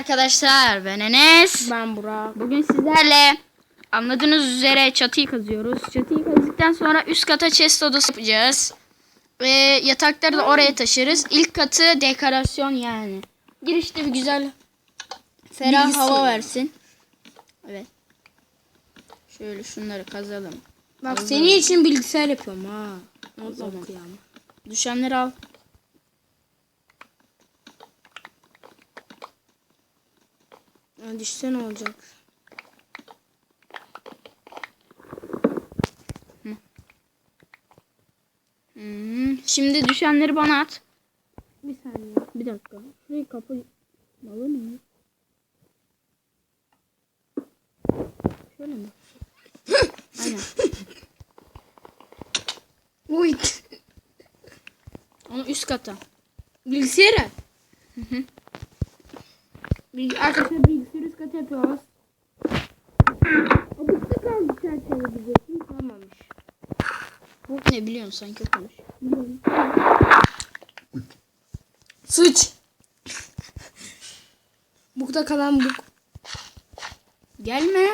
Arkadaşlar ben Enes. Ben Burak. Bugün sizlerle anladığınız üzere çatıyı kazıyoruz. Çatıyı kazdıktan sonra üst kata chest odası yapacağız. Ve yatakları da oraya taşırız. İlk katı dekorasyon yani. Girişte bir güzel ferah Bilgisi hava versin. Evet. Şöyle şunları kazalım. Bak Kazalım. senin için bilgisayar yapıyorum ha. Kazalım. kıyamam. Düşenleri al. Ya düşse ne olacak? Hmm, Şimdi düşenleri bana at. Bir saniye. Bir dakika. Şurayı kapı... Malı mı? Şöyle mi? Aynen. Uy. Onu üst kata. Bilgisayara. Bilgi arkadaşlar bilgisayar üst kat yapıyoruz. Bitti kaldı çerçeve diyecektim. Tamammış. Bu ne biliyorsun sanki konuş. Sıç. Bukta kalan buk. Gelme.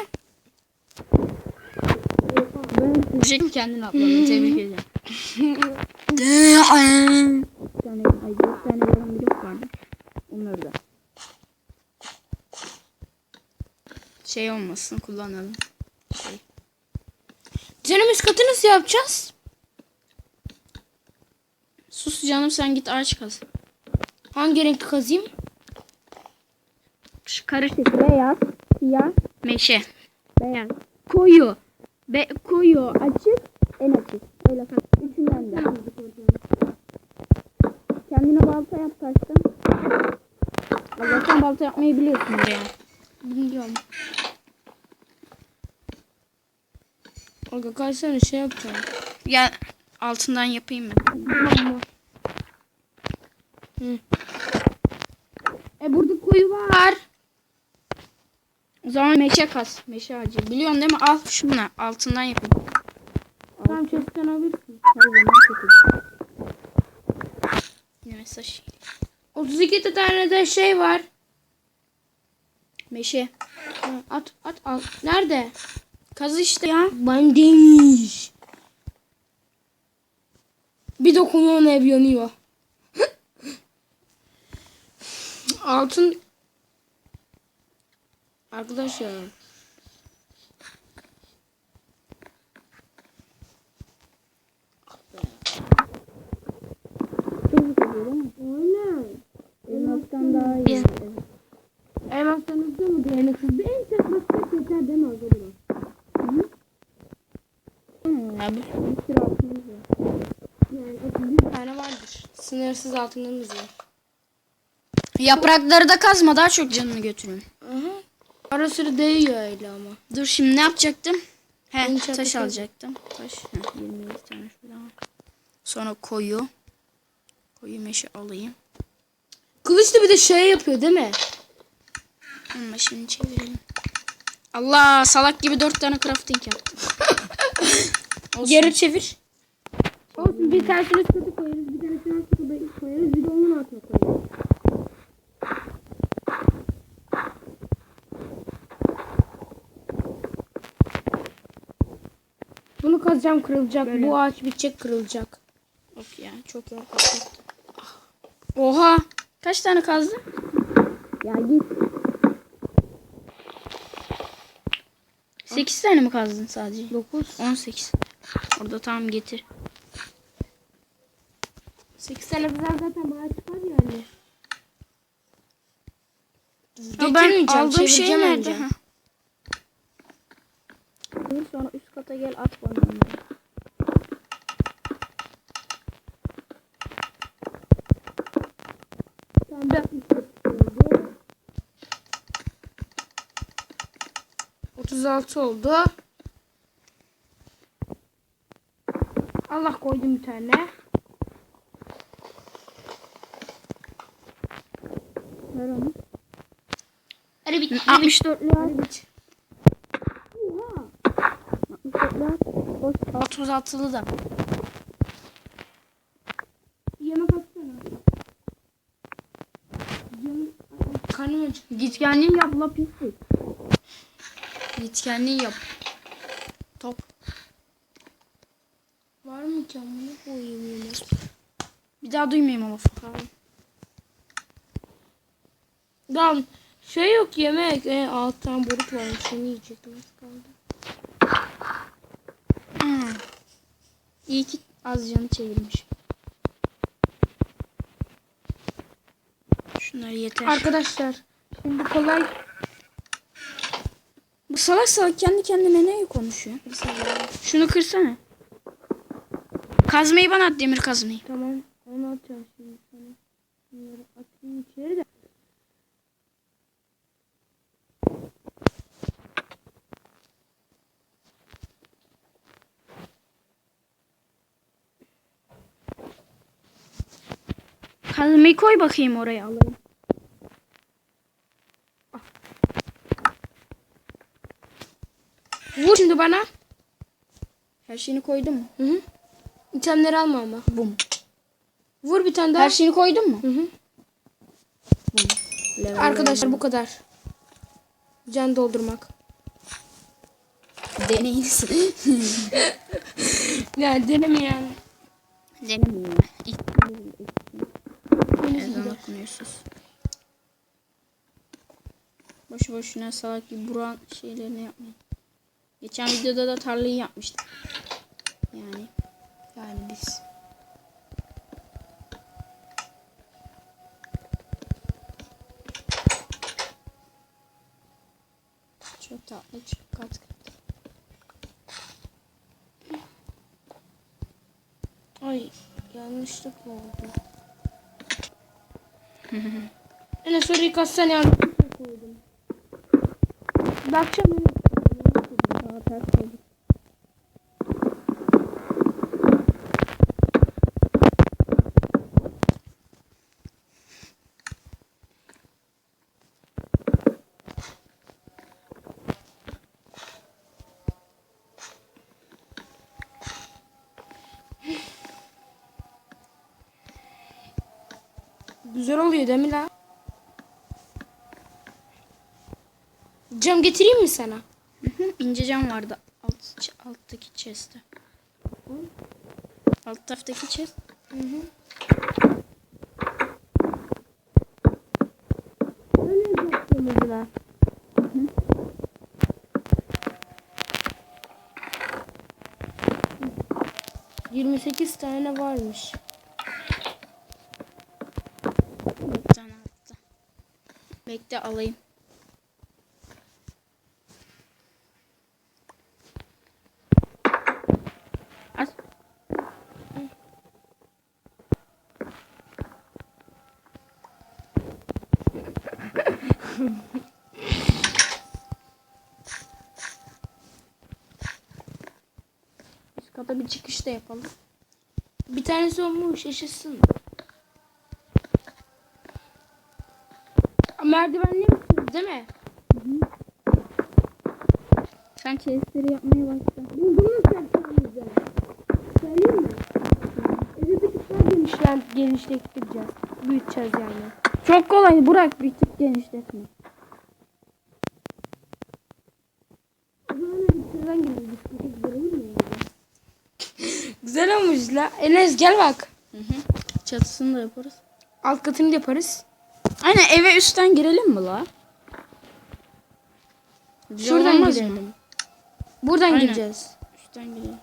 Ben Diyecektim kendini atladın. Tebrik ederim. bir tane, ay dört tane yarım blok vardı. Onları da. Şey olmasın kullanalım. Canım üst katı nasıl yapacağız? Sus canım sen git ağaç kaz. Hangi renk kazayım? Şu karışık beyaz, siyah, meşe. Beyaz. Koyu. Be koyu, açık, en açık. Öyle kaz. Üçünden de. Kendine balta yap taştan. Allah'tan balta yapmayı biliyorsun ya. Bilmiyorum. Aga kaç tane şey yapacağım. Gel altından yapayım ben. Tamam. Hı. E burada koyu var. O zaman meşe kas. Meşe ağacı. Biliyorsun değil mi? Al şunu. Altından yapayım. Tamam chest'ten alırsın. Her zaman kötü. Ne mesaj? 32 tane de şey var. Meşe. At at al. Nerede? Kazı işte ya. Ben demiş. Bir dokunuyor ev yanıyor. Altın değil mi? Aynen. Elmastan daha iyi. Elmastan hızlı mı diğerine hızlı? En çok basket yeter değil mi o zaman? Ya bir, altımız var. Yani 31 tane vardır. Sınırsız altınımız var. Yaprakları da kazma daha çok canını götürün. Aha. Ara sıra değiyor öyle ama. Dur şimdi ne yapacaktım? He İnşaat taş alacaktım. Taş. Heh, 27 tane şuradan. Sonra koyu. Koyu meşe alayım. Kılıç da bir de şey yapıyor değil mi? Ama şimdi çevirelim. Allah salak gibi dört tane crafting yaptım. Olsun. Geri çevir. Olsun bir üst kata koyarız, bir tanesini alt kata koyarız, bir de onun altına koyarız. Bunu kazacağım kırılacak. Böyle. Bu ağaç bitecek kırılacak. Yok ya çok yok. Oha. Kaç tane kazdın? Ya git. 8 tane mi kazdın sadece? 9. 18. Orada tamam getir. 8 tane güzel zaten bu ağaç var yani. Ya ben aldığım şey nerede? Ha. Sonra üst kata gel at bana. Tamam ben 36 oldu. Allah koydum bir tane. Ver onu. Hadi bit. 64 lira. bit. 64 lira. 36'lı da. Yana baksana. Canım, karnım acıktı. Git kendin yap la pislik. Git kendin yap. Top. Var mı ki amına koyayım? Bir daha duymayayım ama. Tamam. Tamam. Şey yok yemek. E, alttan borut varmış. Onu yiyecektim. Az kaldı. Hmm. İyi ki az canı çevirmiş. Şunlar yeter. Arkadaşlar. Şimdi kolay. Bu salak salak kendi kendine ne konuşuyor? Şunu kırsana. Kazmayı bana at demir kazmayı. Tamam. Onu atacağım şimdi sana. Bunları atayım içeri de. Kazmayı koy bakayım oraya alayım. Vur şimdi bana. Her şeyini koydun mu? Hı hı. İtemleri alma ama. Bum. Vur bir tane daha. Her şeyini koydun mu? Hı hı. Level, Arkadaşlar bu kadar. Can doldurmak. deneyiniz. Yani deneme yani. Denemeyeyim. İlk ezan okunuyorsunuz. Boşu boşuna salak gibi buran şeylerini yapmayın. Geçen videoda da tarlayı yapmıştık. Yani. Yani biz. Çok tatlı, çok kat. Ay yanlışlıkla oldu. Enes orayı kaçsan yanlışlıkla koydum. Bakacağım. Daha ters oldu. Güzel oluyor değil mi la? Cam getireyim mi sana? İnce cam vardı alt, alttaki chest'te. Alt taraftaki chest. Hı hı. Öyle yaptığımızda. 28 tane varmış. Bir tane attı. Bekle alayım. Üst kata bir çıkış da yapalım. Bir tanesi olmuş yaşasın. Merdivenli misiniz değil mi? Sen chestleri yapmaya başla. Buldum nasıl yapacağımızı? Söyleyeyim mi? Evi bir tık daha genişlen, genişlettireceğiz. Büyüteceğiz yani. Çok kolay. Bırak bir tık genişletme. Mu? Güzel olmuş la. Enes gel bak. Hı hı. Çatısını da yaparız. Alt katını da yaparız. Aynen eve üstten girelim mi la? Şuradan olmaz mı? girelim. Buradan Aynen. gireceğiz. Üstten girelim.